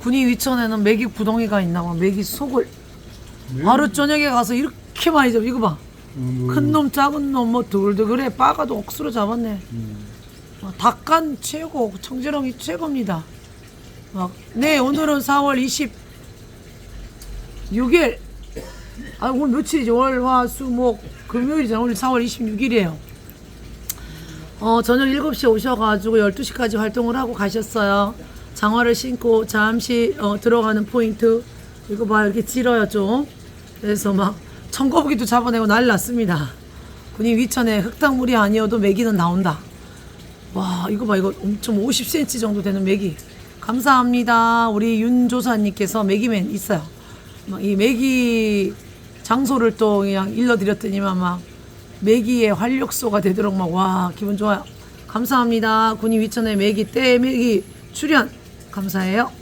군이 위천에는 메기 구덩이가 있나 봐. 메기 속을 하루 저녁에 가서 이렇게 많이 잡. 이거 봐. 큰 놈, 작은 놈, 뭐 두글두글해. 빠가도 억수로 잡았네. 어, 닭간 최고, 청지렁이 최고입니다. 막, 네, 오늘은 4월 26일. 아, 오늘 며칠이지? 월, 화, 수, 목, 금요일이잖아. 오늘 4월 26일이에요. 어, 저녁 7시에 오셔가지고 12시까지 활동을 하고 가셨어요. 장화를 신고 잠시 어, 들어가는 포인트. 이거 봐, 이렇게 길어요, 좀. 그래서 막, 청거북이도 잡아내고 난리 났습니다. 군인 위천에 흙탕물이 아니어도 메기는 나온다. 와, 이거 봐, 이거 엄청 50cm 정도 되는 메기. 감사합니다. 우리 윤조사님께서 메기맨 있어요. 막이 메기 장소를 또 그냥 일러드렸더니만 막 메기의 활력소가 되도록 막 와 기분 좋아요. 감사합니다. 군인 위천의 메기 때 메기 출연 감사해요.